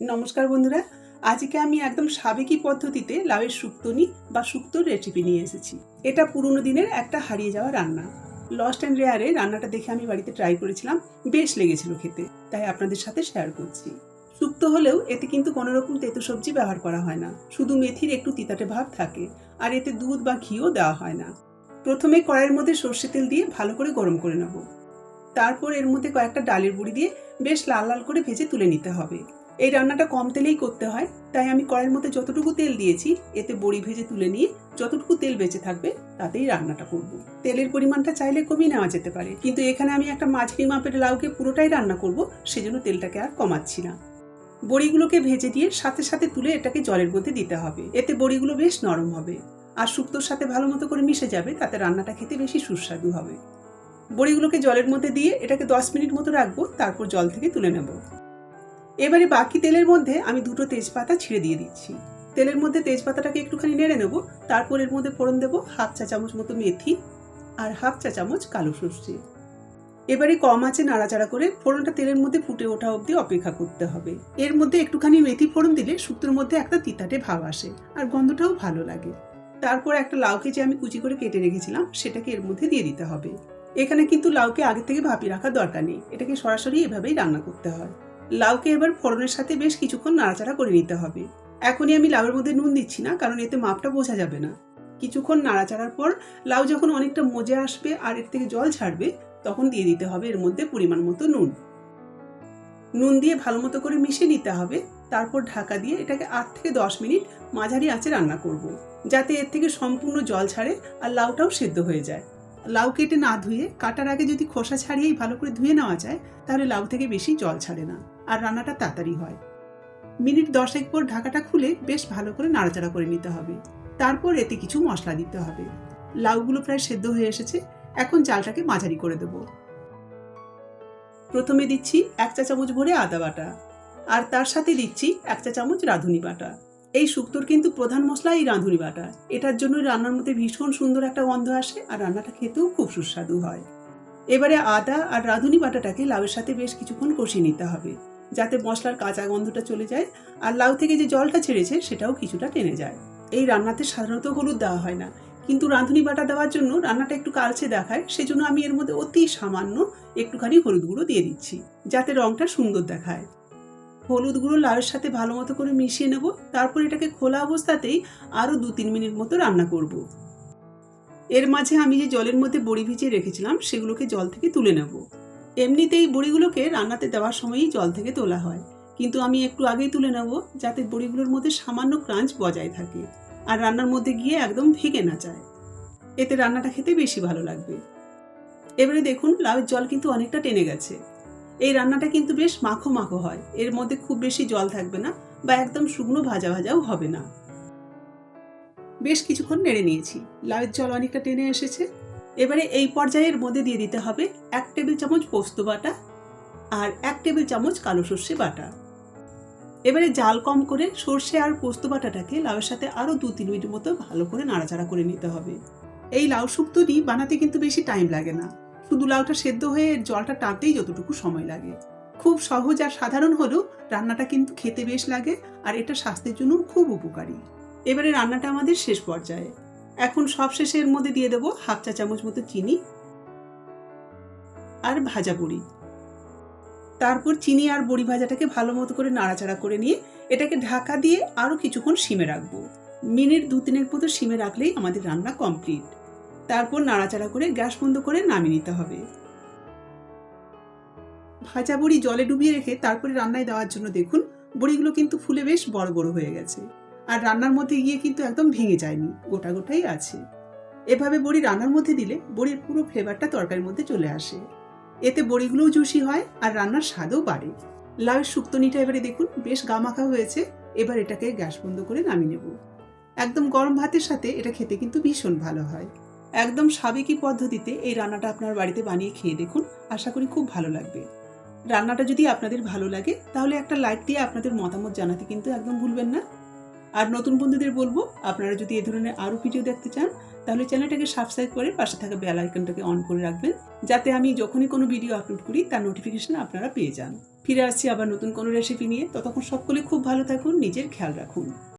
নমস্কার বন্ধুরা, আজকে আমি একদম সাবেকি পদ্ধতিতে লাউয়ের শুক্তনি বা শুক্তোর রেসিপি নিয়ে এসেছি। এটা পুরনো দিনের একটা হারিয়ে যাওয়া রান্না। লস্ট অ্যান্ড রেয়ারে রান্নাটা দেখে আমি বাড়িতে ট্রাই করেছিলাম, বেশ লেগেছিল খেতে। তাই আপনাদের সাথে শেয়ার করছি। শুক্তো হলেও এতে কিন্তু কোনো রকম তেতো সবজি ব্যবহার করা হয় না। শুধু মেথির একটু তিতাটে ভাব থাকে, আর এতে দুধ বা ঘিও দেওয়া হয় না। প্রথমে কড়াইয়ের মধ্যে সর্ষে তেল দিয়ে ভালো করে গরম করে নেব। তারপর এর মধ্যে কয়েকটা ডালের বুড়ি দিয়ে বেশ লাল লাল করে ভেজে তুলে নিতে হবে। এই রান্নাটা কম তেলেই করতে হয়, তাই আমি কড়াইয়ের মধ্যে যতটুকু তেল দিয়েছি, এতে বড়ি ভেজে তুলে নিয়ে যতটুকু তেল বেঁচে থাকবে, তাতেই রান্নাটা করব। তেলের পরিমাণটা চাইলে কমিয়ে নেওয়া যেতে পারে, কিন্তু এখানে আমি একটা মাঝারি মাপের লাউকে পুরোটাই রান্না করব, সেজন্য তেলটাকে আর কমাচ্ছি না। বড়িগুলোকে ভেজে দিয়ে সাথে সাথে তুলে এটাকে জলের মধ্যে দিতে হবে, এতে বড়িগুলো বেশ নরম হবে আর শুক্তোর সাথে ভালো মতো করে মিশে যাবে, তাতে রান্নাটা খেতে বেশি সুস্বাদু হবে। বড়িগুলোকে জলের মধ্যে দিয়ে এটাকে দশ মিনিট মতো রাখব, তারপর জল থেকে তুলে নেব। এবারে বাকি তেলের মধ্যে আমি দুটো তেজপাতা ছিঁড়ে দিয়ে দিচ্ছি। তেলের মধ্যে তেজপাতাটাকে একটুখানি নেড়ে নেব, তারপর এর মধ্যে ফোড়ন দেবো হাফ চা চামচ মতো মেথি আর হাফ চা চামচ কালো সর্ষে। এবারে কম আছে নাড়াচাড়া করে ফোড়নটা তেলের মধ্যে ফুটে ওঠা অবধি অপেক্ষা করতে হবে। এর মধ্যে একটুখানি মেথি ফোড়ন দিলে শুক্তোর মধ্যে একটা তিতাটে ভাব আসে আর গন্ধটাও ভালো লাগে। তারপর একটা লাউকে যে আমি কুচি করে কেটে রেখেছিলাম, সেটাকে এর মধ্যে দিয়ে দিতে হবে। এখানে কিন্তু লাউকে আগে থেকে ভাপিয়ে রাখার দরকার নেই, এটাকে সরাসরি এভাবেই রান্না করতে হয়। লাউকে এবার ফোড়নের সাথে বেশ কিছুক্ষণ নাড়াচাড়া করে নিতে হবে। এখনই আমি লাউয়ের মধ্যে নুন দিচ্ছি না, কারণ এতে মাপটা বোঝা যাবে না। কিছুক্ষণ নাড়াচাড়ার পর লাউ যখন অনেকটা মজে আসবে আর এর থেকে জল ছাড়বে, তখন দিয়ে দিতে হবে এর মধ্যে পরিমাণ মতো নুন। নুন দিয়ে ভালো মতো করে মিশিয়ে নিতে হবে, তারপর ঢাকা দিয়ে এটাকে আট থেকে দশ মিনিট মাঝারি আঁচে রান্না করব। যাতে এর থেকে সম্পূর্ণ জল ছাড়ে আর লাউটাও সেদ্ধ হয়ে যায়। লাউ কেটে না ধুয়ে, কাটার আগে যদি খোসা ছাড়িয়েই ভালো করে ধুয়ে নেওয়া যায়, তাহলে লাউ থেকে বেশি জল ছাড়ে না। আর রান্নাটা তাড়াতাড়ি হয়। মিনিট দশেক পর ঢাকাটা খুলে বেশ ভালো করে নাড়াচাড়া করে নিতে হবে। তারপর এতে কিছু মশলা দিতে হবে। লাউগুলো প্রায় সেদ্ধ হয়ে এসেছে, এখন চালটাকে মাঝারি করে দেব। প্রথমে দিচ্ছি এক চা চামচ ভরে আদা বাটা, আর তার সাথে দিচ্ছি এক চা চামচ রাঁধুনি বাটা। এই শুক্তোর কিন্তু প্রধান মশলা এই রাঁধুনি বাটা। এটার জন্য রান্নার মধ্যে ভীষণ সুন্দর একটা গন্ধ আসে আর রান্নাটা খেতেও খুব সুস্বাদু হয়। এবারে আদা আর রাঁধুনি বাটাটাকে লাউয়ের সাথে বেশ কিছুক্ষণ কষিয়ে নিতে হবে। যাতে মশলার কাঁচা গন্ধটা চলে যায় আর লাউ থেকে যে জলটা ছেড়েছে সেটাও কিছুটা টেনে যায়। এই রান্নাতে সাধারণত হলুদ দেওয়া হয় না। কিন্তু রাঁধুনি বাটা দেওয়ার জন্য রান্নাটা একটু কালচে দেখায়, সেজন্য আমি এর মধ্যে অতি সামান্য একটুখানি হলুদ গুঁড়ো দিয়ে দিচ্ছি, যাতে রংটা সুন্দর দেখায়। হলুদ গুঁড়ো লাউয়ের সাথে ভালো মতো করে মিশিয়ে নেব, তারপর এটাকে খোলা অবস্থাতেই আরও দু তিন মিনিট মতো রান্না করব। এর মাঝে আমি যে জলের মধ্যে বড়ি ভিজিয়ে রেখেছিলাম, সেগুলোকে জল থেকে তুলে নেব। এমনিতেই বড়িগুলোকে রান্নাতে দেওয়ার সময়ই জল থেকে তোলা হয়। কিন্তু আমি একটু আগেই তুলে নেব, যাতে বড়িগুলোর মধ্যে সামান্য ক্রাঞ্চ বজায় থাকে আর রান্নার মধ্যে গিয়ে একদম ভেঙে না যায়। এতে রান্নাটা খেতে বেশি ভালো লাগবে। এবারে দেখুন, লাউয়ের জল কিন্তু অনেকটা টেনে গেছে। এই রান্নাটা কিন্তু বেশ মাখো মাখো হয়। এর মধ্যে খুব বেশি জল থাকবে না বা একদম শুকনো ভাজা ভাজাও হবে না। বেশ কিছুক্ষণ নেড়ে নিয়েছি। লাউয়ের জল অনেকটা টেনে এসেছে। এবারে এই পর্যায়ের মধ্যে দিয়ে দিতে হবে এক টেবিল চামচ পোস্ত বাটা আর এক টেবিল চামচ কালো সর্ষে বাটা। এবারে জাল কম করে সর্ষে আর পোস্ত বাটাটাকে লাউয়ের সাথে আরও দু তিন মিনিট মতো ভালো করে নাড়াচাড়া করে নিতে হবে। এই লাউ শুক্তোটি বানাতে কিন্তু বেশি টাইম লাগে না। শুধু লাউটা সেদ্ধ হয়ে জলটা টানতেই যতটুকু সময় লাগে। খুব সহজ আর সাধারণ হলেও রান্নাটা কিন্তু খেতে বেশ লাগে আর এটা স্বাস্থ্যের জন্য খুব উপকারী। এবারে রান্নাটা আমাদের শেষ পর্যায়ে। এখন সব শেষে এর মধ্যে দিয়ে দেবো হাফ চা চামচ মতো চিনি আর ভাজা বড়ি। তারপর চিনি আর বড়ি ভাজাটাকে ভালো মতো করে নাড়াচাড়া করে নিয়ে এটাকে ঢাকা দিয়ে আরও কিছুক্ষণ সিমে রাখব। মিনিট দু তিনের মতো সিমে রাখলেই আমাদের রান্না কমপ্লিট। তারপর নাড়াচাড়া করে গ্যাস বন্ধ করে নামিয়ে নিতে হবে। ভাজা বড়ি জলে ডুবিয়ে রেখে তারপরে রান্নায় দেওয়ার জন্য দেখুন, বড়িগুলো কিন্তু ফুলে বেশ বড় বড় হয়ে গেছে। আর রান্নার মধ্যে গিয়ে কিন্তু একদম ভেঙে যায়নি, গোটা গোটাই আছে। এভাবে বড়ি রান্নার মধ্যে দিলে বড়ির পুরো ফ্লেভারটা তরকারির মধ্যে চলে আসে। এতে বড়িগুলোও জুসি হয় আর রান্নার স্বাদও বাড়ে। লাউয়ের শুক্তনিটা এবারে দেখুন, বেশ গামাখা হয়েছে। এবার এটাকে গ্যাস বন্ধ করে নামিয়ে নেব। একদম গরম ভাতের সাথে এটা খেতে কিন্তু ভীষণ ভালো হয়। একদম সাবেকি পদ্ধতিতে এই রান্নাটা আপনার বাড়িতে বানিয়ে খেয়ে দেখুন, আশা করি খুব ভালো লাগবে। রান্নাটা যদি আপনাদের ভালো লাগে, তাহলে একটা লাইক দিয়ে আপনাদের মতামত জানাতে কিন্তু একদম ভুলবেন না। আর নতুন বন্ধুদের বলব, আপনারা যদি এ ধরনের আরও ভিডিও দেখতে চান, তাহলে চ্যানেলটাকে সাবস্ক্রাইব করে পাশে থাকা বেল আইকনটাকে অন করে রাখবেন, যাতে আমি যখনই কোনো ভিডিও আপলোড করি, তার নোটিফিকেশন আপনারা পেয়ে যান। ফিরে আসছি আবার নতুন কোনো রেসিপি নিয়ে। ততক্ষণ সকলে খুব ভালো থাকুন, নিজের খেয়াল রাখুন।